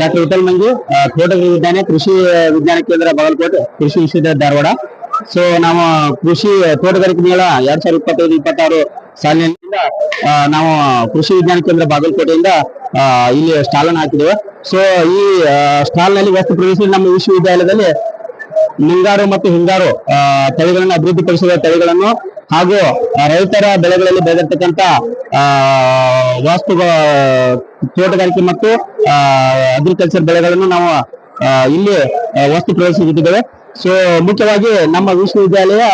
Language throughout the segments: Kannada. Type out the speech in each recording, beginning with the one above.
ಡಾಕ್ಟರ್ ವಿಠಲ್ ಮಂಜು ತೋಟಗಾರಿ ತೋಟಗಾರಿಕೆ ವಿಜ್ಞಾನ ಕೃಷಿ ವಿಜ್ಞಾನ ಕೇಂದ್ರ ಬಾಗಲಕೋಟೆ ಕೃಷಿ ವಿಶ್ವವಿದ್ಯಾಲಯ ಧಾರವಾಡ. ಸೊ ನಾವು ಕೃಷಿ ತೋಟಗಾರಿಕೆ ಮೇಳ ಎರಡ್ ಸಾವಿರದ ಇಪ್ಪತ್ತೈದು ಇಪ್ಪತ್ತಾರು ಸಾಲಿನಿಂದ ಆ, ನಾವು ಕೃಷಿ ವಿಜ್ಞಾನ ಕೇಂದ್ರ ಬಾಗಲಕೋಟೆಯಿಂದ ಇಲ್ಲಿ ಸ್ಟಾಲ್ ಅನ್ನು ಹಾಕಿದ್ದೇವೆ ಸೊ ಈ ಸ್ಟಾಲ್ನಲ್ಲಿ ವಸ್ತು ಪ್ರವೇಶ ನಮ್ಮ ವಿಶ್ವವಿದ್ಯಾಲಯದಲ್ಲಿ ಮುಂಗಾರು ಮತ್ತು ಹಿಂಗಾರು ತಳಿಗಳನ್ನು ಅಭಿವೃದ್ಧಿಪಡಿಸಿದ ತಳಿಗಳನ್ನು ಹಾಗೂ ರೈತರ ಬೆಳೆಗಳಲ್ಲಿ ಬೆಳೆದಿರ್ತಕ್ಕಂಥ ಆ, ವಾಸ್ತು ತೋಟಗಾರಿಕೆ ಮತ್ತು ಅಗ್ರಿಕಲ್ಚರ್ ಬೆಳೆಗಳನ್ನು ನಾವು ಇಲ್ಲಿ ವಸ್ತು ಪ್ರದರ್ಶಿಸುತ್ತಿದ್ದೇವೆ. ಸೊ ಮುಖ್ಯವಾಗಿ ನಮ್ಮ ವಿಶ್ವವಿದ್ಯಾಲಯ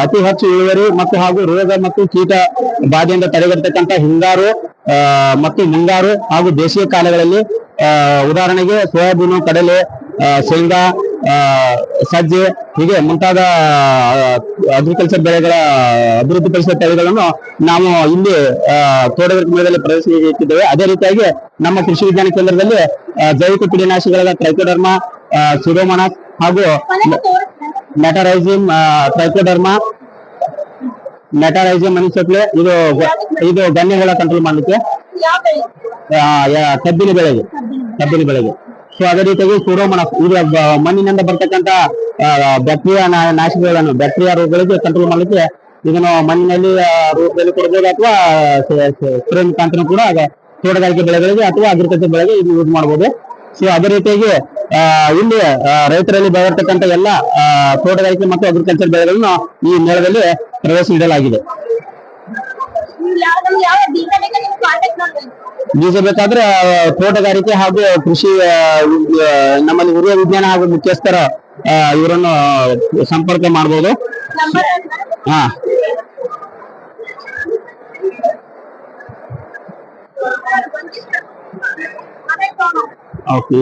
ಅತಿ ಹೆಚ್ಚು ಇಳುವರಿ ಮತ್ತು ಹಾಗೂ ರೋಗ ಮತ್ತು ಕೀಟ ಬಾಧೆಯಿಂದ ತಡೆಗಟ್ಟತಕ್ಕಂತ ಹಿಂಗಾರು ಮತ್ತು ಮುಂಗಾರು ಹಾಗೂ ಬೇಸಿಗೆ ಕಾಲಗಳಲ್ಲಿ ಉದಾಹರಣೆಗೆ ಸೋಯಾಬೀನು ಕಡಲೆ ಶೇಂಗಾ ಸಜ್ಜೆ ಹೀಗೆ ಮುಂತಾದ ಅಗ್ರಿಕಲ್ಚರ್ ಬೆಳೆಗಳ ಅಭಿವೃದ್ಧಿಪಡಿಸಿದ ತಳಿಗಳನ್ನು ನಾವು ಇಲ್ಲಿ ತೋಟಗಾರಿಕೆ ಮೇಳದಲ್ಲಿ ಇಟ್ಟಿದ್ದೇವೆ. ಅದೇ ರೀತಿಯಾಗಿ ನಮ್ಮ ಕೃಷಿ ವಿಜ್ಞಾನ ಕೇಂದ್ರದಲ್ಲಿ ಜೈವಿಕ ಕೀಟನಾಶಕಗಳಾದ ಟ್ರೈಕೋಡರ್ಮ ಸಿರೋಮೋನಾಸ್ ಹಾಗೂ ಮೆಟರೈಸಿಮ್ ಟ್ರೈಕೋಡರ್ಮ ಮೆಟರೈಸಿಮ್ ಮನುಷ್ಯತ್ಲೆ ಇದು ಇದು ಗಣ್ಯಗಳ ಕಂಟ್ರೋಲ್ ಮಾಡಲಿಕ್ಕೆ ಆ, ಯಾ- ಕಬ್ಬಿನ ಬೆಳೆಗೆ ಕಬ್ಬಿನ ಬೆಳೆಗೆ. ಸೊ ಅದೇ ರೀತಿಯಾಗಿ ಸೂಡೋಮೋನಾಸ್ ಇದು ಮಣ್ಣಿನಿಂದ ಬರ್ತಕ್ಕಂತ ಬ್ಯಾಕ್ಟೀರಿಯಾ ನಾಶಕಗಳನ್ನು, ಬ್ಯಾಕ್ಟೀರಿಯಾ ರೋಗಗಳಿಗೆ ಕಂಟ್ರೋಲ್ ಮಾಡಲಿಕ್ಕೆ ಇದನ್ನು ಮಣ್ಣಿನಲ್ಲಿ ರೂಪದಲ್ಲಿ ಕೊಡಬಹುದು ಅಥವಾ ಸ್ಪ್ರೇ ಮುಖಾಂತರ ಕೂಡ ತೋಟಗಾರಿಕೆ ಬೆಳೆಗಳಿಗೆ ಅಥವಾ ಅಗ್ರಿಕಲ್ಚರ್ ಬೆಳೆಗೆ ಇದು ಯೂಸ್ ಮಾಡಬಹುದು. ಸೊ ಅದೇ ರೀತಿಯಾಗಿ ಇಲ್ಲಿ ರೈತರಲ್ಲಿ ಬೆಳೆದಿರ್ತಕ್ಕಂಥ ಎಲ್ಲ ತೋಟಗಾರಿಕೆ ಮತ್ತು ಅಗ್ರಿಕಲ್ಚರ್ ಬೆಳೆಗಳನ್ನು ಈ ಮೇಳದಲ್ಲಿ ಪ್ರವೇಶ ನೀಡಲಾಗಿದೆ ನೀವು ಯಾವ ನಮ್ಗೆ ಯಾವ ಬೀಜ ಬೇಕಾ ನೀವು ಕಾಂಟ್ಯಾಕ್ಟ್ ಮಾಡ್ಬೇಕು ಬೀಜ ಬೇಕಾದ್ರೆ ತೋಟಗಾರಿಕೆ ಹಾಗೂ ಕೃಷಿ ನಮ್ಮಲ್ಲಿ ಹಿರಿಯ ವಿಜ್ಞಾನ ಹಾಗೂ ಮುಖ್ಯಸ್ಥರ ಇವರನ್ನು ಸಂಪರ್ಕ ಮಾಡಬಹುದು ಹಾ. Okay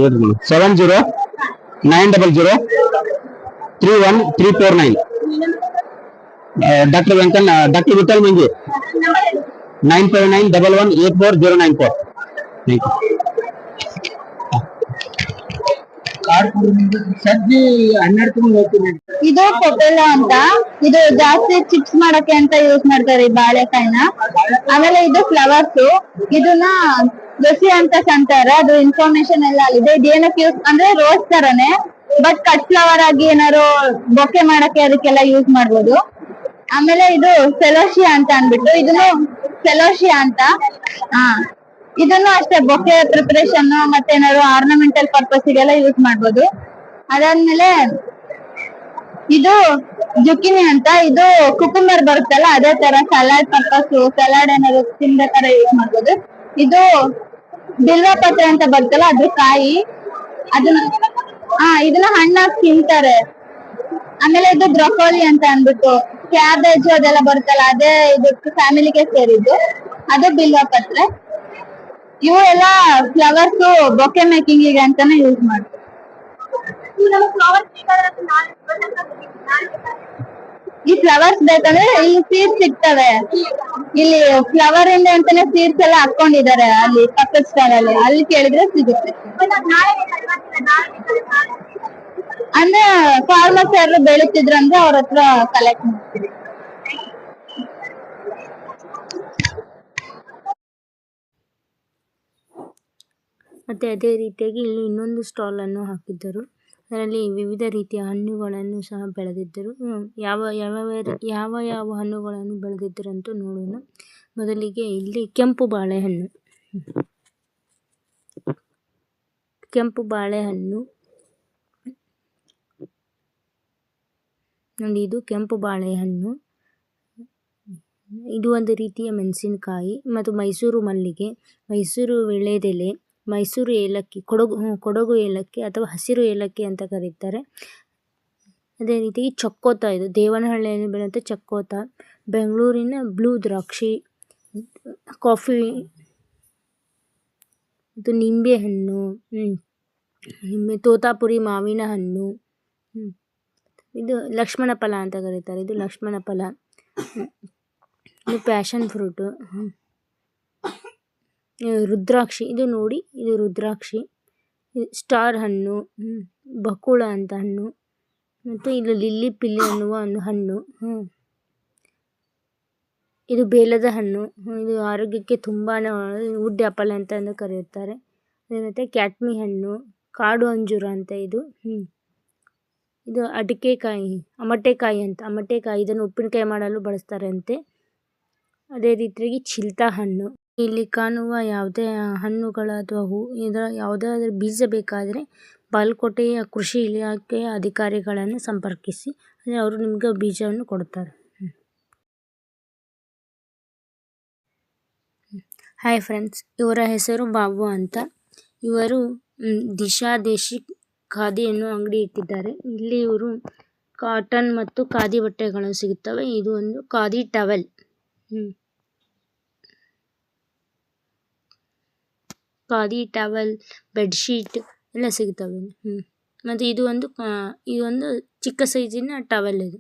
seven zero nine double zero three one three four nine doctor Venkanna doctor Vittal Manji. Nine five nine double one eight four zero nine four. Thank you ಇದು ಪೊಟೆಲೋ ಅಂತ. ಇದು ಜಾಸ್ತಿ ಚಿಪ್ಸ್ ಮಾಡಕ್ಕೆ ಅಂತ ಯೂಸ್ ಮಾಡ್ತಾರೆ ಈ ಬಾಳೆಕಾಯಿನ. ಆಮೇಲೆ ಇದು ಫ್ಲವರ್ಸ್ ಇದನ್ನ ದಸಿ ಅಂತ ಅಂತಾರೆ. ಅದು ಇನ್ಫಾರ್ಮೇಶನ್ ಎಲ್ಲ ಅಲ್ಲಿದೆ ಇದೇನಕ್ಕೆ ಏನಕ್ಕೆ ಯೂಸ್ ಅಂದ್ರೆ ರೋಸ್ ತರನೇ. ಬಟ್ ಕಟ್ ಫ್ಲವರ್ ಆಗಿ ಏನಾರು ಬೊಕ್ಕೆ ಮಾಡಕ್ಕೆ ಅದಕ್ಕೆಲ್ಲ ಯೂಸ್ ಮಾಡ್ಬೋದು. ಆಮೇಲೆ ಇದು ಸೆಲೋಶಿಯಾ ಅಂತ ಅನ್ಬಿಟ್ಟು ಇದನ್ನು ಸೆಲೋಶಿಯಾ ಅಂತ. ಹಾ ಇದನ್ನು ಅಷ್ಟೇ, ಬೊಕ್ಕೆ ಪ್ರಿಪರೇಷನ್ ಮತ್ತೆ ಏನಾದ್ರು ಆರ್ನಮೆಂಟಲ್ ಪರ್ಪಸ್ ಗೆಲ್ಲ ಯೂಸ್ ಮಾಡ್ಬೋದು. ಅದಾದ್ಮೇಲೆ ಇದು ಜುಕಿನಿ ಅಂತ, ಇದು ಕುಕುಂಬರ್ ಬರುತ್ತಲ್ಲ, ಅದೇ ತರ ಸಲಾಡ್ ಪರ್ಪಸ್ ಸಲಾಡ್ ಏನಾದ್ರು ತಿನ್ಬೇಕಾದ್ರೆ ಯೂಸ್ ಮಾಡ್ಬೋದು. ಇದು ಬಿಲ್ವ ಪತ್ರ ಅಂತ ಬರುತ್ತಲ್ಲ, ಅದು ಕಾಯಿ, ಅದನ್ನ ಹಾ ಇದನ್ನ ಹಣ್ಣಾಗಿ ತಿಂತಾರೆ. ಆಮೇಲೆ ಇದು ಬ್ರೊಕೋಲಿ ಅಂತ ಅನ್ಬಿಟ್ಟು ಕ್ಯಾಬೇಜ್ ಅದೆಲ್ಲ ಬರುತ್ತಲ್ಲ, ಅದೇ ಇದಕ್ಕೆ ಫ್ಯಾಮಿಲಿಗೆ ಸೇರಿದ್ದು. ಅದು ಬಿಲ್ವ ಪತ್ರೆ. ಇವು ಎಲ್ಲ ಫ್ಲವರ್ಸ್ ಬೊಕೆ ಮೇಕಿಂಗ್ಗೆ ಅಂತಾನೆ ಯೂಸ್ ಮಾಡ್ತಾರೆ ಈ ಫ್ಲವರ್ಸ್ ಬೇಕಂದ್ರೆ ಇಲ್ಲಿ ಸೀಡ್ಸ್ ಸಿಗ್ತವೆ. ಇಲ್ಲಿ ಫ್ಲವರ್ ಇಂದ ಅಂತಾನೆ ಸೀಡ್ಸ್ ಎಲ್ಲ ಹಾಕೊಂಡಿದ್ದಾರೆ ಅಲ್ಲಿ ಪಕ್ಕದ ಸ್ಟಾಲ್ ಅಲ್ಲಿ. ಅಲ್ಲಿ ಕೇಳಿದ್ರೆ ಸಿಗುತ್ತೆ. ಅಂದ್ರೆ ಫಾರ್ಮರ್ಸ್ ಯಾರು ಬೆಳೀತಿದ್ರು ಅಂದ್ರೆ ಅವ್ರ ಹತ್ರ ಕಲೆಕ್ಟ್ ಮಾಡ್ತೀವಿ ಮತ್ತು ಅದೇ ರೀತಿಯಾಗಿ ಇಲ್ಲಿ ಇನ್ನೊಂದು ಸ್ಟಾಲ್ ಅನ್ನು ಹಾಕಿದ್ದರು. ಅದರಲ್ಲಿ ವಿವಿಧ ರೀತಿಯ ಹಣ್ಣುಗಳನ್ನು ಸಹ ಬೆಳೆದಿದ್ದರು. ಯಾವ ಯಾವ ಯಾವ ಯಾವ ಹಣ್ಣುಗಳನ್ನು ಬೆಳೆದಿದ್ದರು ಅಂತ ನೋಡೋಣ. ಮೊದಲಿಗೆ ಇಲ್ಲಿ ಕೆಂಪು ಬಾಳೆಹಣ್ಣು. ಕೆಂಪು ಬಾಳೆಹಣ್ಣು. ನೋಡಿ, ಇದು ಕೆಂಪು ಬಾಳೆಹಣ್ಣು. ಇದು ಒಂದು ರೀತಿಯ ಮೆಣಸಿನಕಾಯಿ ಮತ್ತು ಮೈಸೂರು ಮಲ್ಲಿಗೆ. ಮೈಸೂರು ವೀಳ್ಯದೆಲೆ ಮೈಸೂರು ಏಲಕ್ಕಿ, ಕೊಡಗು ಕೊಡಗು ಏಲಕ್ಕಿ ಅಥವಾ ಹಸಿರು ಏಲಕ್ಕಿ ಅಂತ ಕರೀತಾರೆ. ಅದೇ ರೀತಿ ಚಕ್ಕೋತ ಇದು, ದೇವನಹಳ್ಳಿಯಲ್ಲಿ ಬೆಳೆಯುವಂಥ ಚಕ್ಕೋತ, ಬೆಂಗಳೂರಿನ ಬ್ಲೂ ದ್ರಾಕ್ಷಿ, ಕಾಫಿ, ಇದು ನಿಂಬೆಹಣ್ಣು ಹಣ್ಣು ನಿಂಬೆ, ತೋತಾಪುರಿ, ಮಾವಿನ ಹಣ್ಣು ಇದು ಲಕ್ಷ್ಮಣ ಫಲ ಅಂತ ಕರೀತಾರೆ, ಇದು ಲಕ್ಷ್ಮಣ ಫಲ ಇದು ಪ್ಯಾಷನ್ ಫ್ರೂಟು ರುದ್ರಾಕ್ಷಿ, ಇದು ನೋಡಿ, ಇದು ರುದ್ರಾಕ್ಷಿ. ಸ್ಟಾರ್ ಹಣ್ಣು ಬಕ್ಕುಳ ಬಕುಳ ಅಂತ ಹಣ್ಣು, ಮತ್ತು ಇದು ಲಿಲ್ಲಿ ಪಿಲ್ಲಿ ಅನ್ನುವ ಒಂದು ಹಣ್ಣು. ಇದು ಬೇಲದ ಹಣ್ಣು ಇದು ಆರೋಗ್ಯಕ್ಕೆ ತುಂಬಾ ವುಡ್ ಆ್ಯಪಲ್ ಅಂತ ಕರೆಯುತ್ತಾರೆ. ಮತ್ತು ಕ್ಯಾಟ್ಮಿ ಹಣ್ಣು, ಕಾಡು ಅಂಜೂರ ಅಂತ ಇದು ಇದು ಅಡಿಕೆಕಾಯಿ, ಅಮಟೆಕಾಯಿ ಅಂತ, ಅಮಟೆಕಾಯಿ, ಇದನ್ನು ಉಪ್ಪಿನಕಾಯಿ ಮಾಡಲು ಬಳಸ್ತಾರಂತೆ. ಅದೇ ರೀತಿಯಾಗಿ ಚಿಲ್ತಾ ಹಣ್ಣು. ಇಲ್ಲಿ ಕಾಣುವ ಯಾವುದೇ ಹಣ್ಣುಗಳು ಅಥವಾ ಹೂ, ಇದರ ಯಾವುದಾದ್ರೂ ಬೀಜ ಬೇಕಾದರೆ ಬಾಲಕೋಟೆಯ ಕೃಷಿ ಇಲಾಖೆಯ ಅಧಿಕಾರಿಗಳನ್ನು ಸಂಪರ್ಕಿಸಿ ಅವರು ನಿಮಗೆ ಬೀಜವನ್ನು ಕೊಡ್ತಾರೆ. ಹಾಯ್ ಫ್ರೆಂಡ್ಸ್ ಇವರ ಹೆಸರು ಬಾಬು ಅಂತ. ಇವರು ದಿಶಾ ದೇಶಿ ಖಾದಿ ಅಂಗಡಿ ಇಟ್ಟಿದ್ದಾರೆ. ಇಲ್ಲಿ ಇವರು ಕಾಟನ್ ಮತ್ತು ಖಾದಿ ಬಟ್ಟೆಗಳು ಸಿಗುತ್ತವೆ. ಇದು ಒಂದು khadi towel khadi towel bedsheet ಎಲ್ಲ ಸಿಗ್ತವೆ. ಹ್ಞೂ ಮತ್ತು ಇದು ಒಂದು ಇದು ಒಂದು ಚಿಕ್ಕ ಸೈಜಿನ ಟವೆಲ್ ಇದು.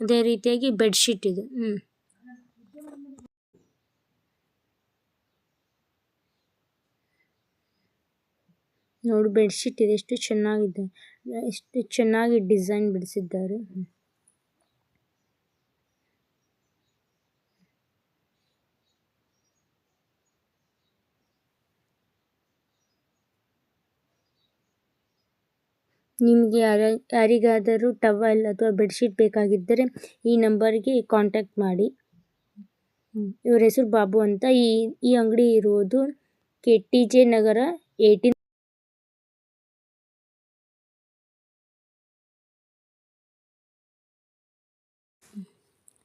ಅದೇ ರೀತಿಯಾಗಿ ಬೆಡ್ಶೀಟ್ ಇದು. ಹ್ಞೂ ನೋಡು ಬೆಡ್ಶೀಟ್ ಇದೆ ಎಷ್ಟು ಚೆನ್ನಾಗಿದೆ. ಎಷ್ಟು ಚೆನ್ನಾಗಿ ಡಿಸೈನ್ ಬಿಡಿಸಿದ್ದಾರೆ. ನಿಮಗೆ ಯಾರ, ಯಾರಿಗಾದರೂ ಟವಲ್ ಅಥವಾ ಬೆಡ್ಶೀಟ್ ಬೇಕಾಗಿದ್ದರೆ ಈ ನಂಬರ್ಗೆ ಕಾಂಟ್ಯಾಕ್ಟ್ ಮಾಡಿ. ಇವ್ರ ಹೆಸರು ಬಾಬು ಅಂತ. ಈ ಈ ಅಂಗಡಿ ಇರುವುದು K T J Nagar eighteen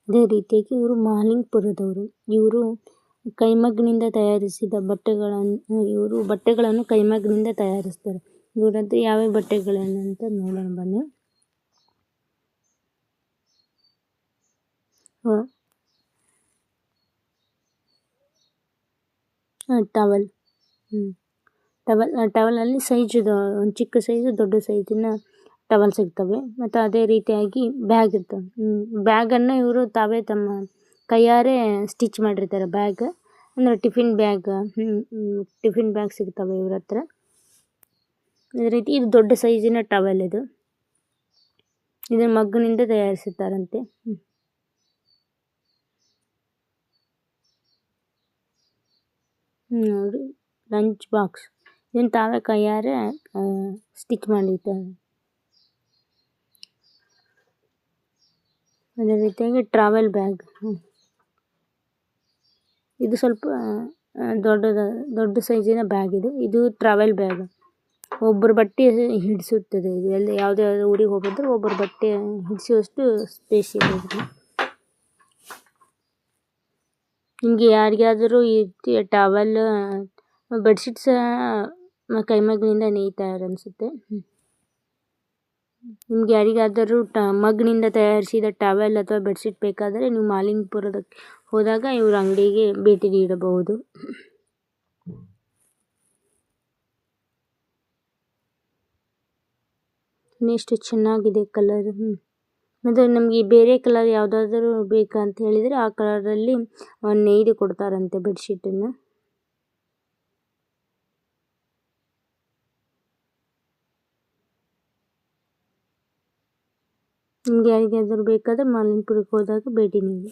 ಅದೇ ರೀತಿಯಾಗಿ ಇವರು ಮಾಲಿಂಗ್ಪುರದವರು. ಇವರು ಕೈಮಗ್ಗಿನಿಂದ ತಯಾರಿಸಿದ ಬಟ್ಟೆಗಳನ್ನು, ಇವರು ಬಟ್ಟೆಗಳನ್ನು ಕೈಮಗ್ಗಿನಿಂದ ತಯಾರಿಸ್ತಾರೆ. ಇವರದ್ದು ಯಾವ ಬಟ್ಟೆಗಳನ್ನು ಅಂತ ನೋಡೋಣ ಬನ್ನಿ. ಟವಲ್ ಹ್ಞೂ ಟವಲ್ ಟವಲಲ್ಲಿ ಸೈಜ್ ಒಂದು ಚಿಕ್ಕ ಸೈಜು ದೊಡ್ಡ ಸೈಜಿನ ಟವಲ್ ಸಿಗ್ತವೆ. ಮತ್ತು ಅದೇ ರೀತಿಯಾಗಿ ಬ್ಯಾಗ್ ಇರ್ತವೆ. ಬ್ಯಾಗನ್ನು ಇವರು ತಾವೇ ತಮ್ಮ ಕೈಯಾರೆ ಸ್ಟಿಚ್ ಮಾಡಿರ್ತಾರೆ ಬ್ಯಾಗ್ ಅಂದರೆ ಟಿಫಿನ್ ಬ್ಯಾಗ್ ಟಿಫಿನ್ ಬ್ಯಾಗ್ ಸಿಗ್ತವೆ ಇವ್ರ ಹತ್ರ. ಅದೇ ರೀತಿ ಇದು ದೊಡ್ಡ ಸೈಜಿನ ಟವೆಲ್ ಇದು. ಇದನ್ನು ಮಗ್ಗನಿಂದ ತಯಾರಿಸುತ್ತಾರಂತೆ. ನೋಡಿ. ಲಂಚ್ ಬಾಕ್ಸ್ ಇದನ್ನು ತಾವೇ ಕೈಯಾರೆ ಸ್ಟಿಚ್ ಮಾಡಿರ್ತಾರೆ. ಅದೇ ರೀತಿಯಾಗಿ ಟ್ರಾವೆಲ್ ಬ್ಯಾಗ್ ಇದು ಸ್ವಲ್ಪ ದೊಡ್ಡದ, ದೊಡ್ಡ ಸೈಜಿನ ಬ್ಯಾಗ್ ಇದು. ಇದು ಟ್ರಾವೆಲ್ ಬ್ಯಾಗ್ ಒಬ್ಬರ ಬಟ್ಟೆ ಹಿಡಿಸುತ್ತದೆ. ಎಲ್ಲಿ ಯಾವುದೇ ಊರಿಗೆ ಹೋಗಿದ್ರು ಒಬ್ಬರ ಬಟ್ಟೆ ಹಿಡಿಸುವಷ್ಟು ಸ್ಪೇಸ್ ಇದೆ. ನಿಮಗೆ ಯಾರಿಗಾದರೂ ಈ ಟವಲ್ ಬೆಡ್ಶೀಟ್ಸ್ ಕೈಮಗ್ಗಿನಿಂದ ನೇಯ್ತಾರೆ ಅನಿಸುತ್ತೆ. ನಿಮ್ಗೆ ಯಾರಿಗಾದರೂ ಟ ಮಗ್ನಿಂದ ತಯಾರಿಸಿದ ಟವೆಲ್ ಅಥವಾ ಬೆಡ್ಶೀಟ್ ಬೇಕಾದರೆ ನೀವು ಮಾಲಿಂಗ್ಪುರದ ಹೋದಾಗ ಇವ್ರ ಅಂಗಡಿಗೆ ಭೇಟಿ ನೀಡಬಹುದು. ಎಷ್ಟು ಚೆನ್ನಾಗಿದೆ ಕಲರ್ ಮತ್ತು ನಮಗೆ ಬೇರೆ ಕಲರ್ ಯಾವುದಾದ್ರೂ ಬೇಕಂತ ಹೇಳಿದರೆ ಆ ಕಲರಲ್ಲಿ ನೇಯ್ದು ಕೊಡ್ತಾರಂತೆ ಬೆಡ್ಶೀಟನ್ನು ನಿಮ್ಗೆ ಯಾರಿಗಾದರೂ ಬೇಕಾದರೆ ಮಾಲಿನ್ಪುರಕ್ಕೆ ಹೋದಾಗ ಭೇಟಿ ನೀಡಿ.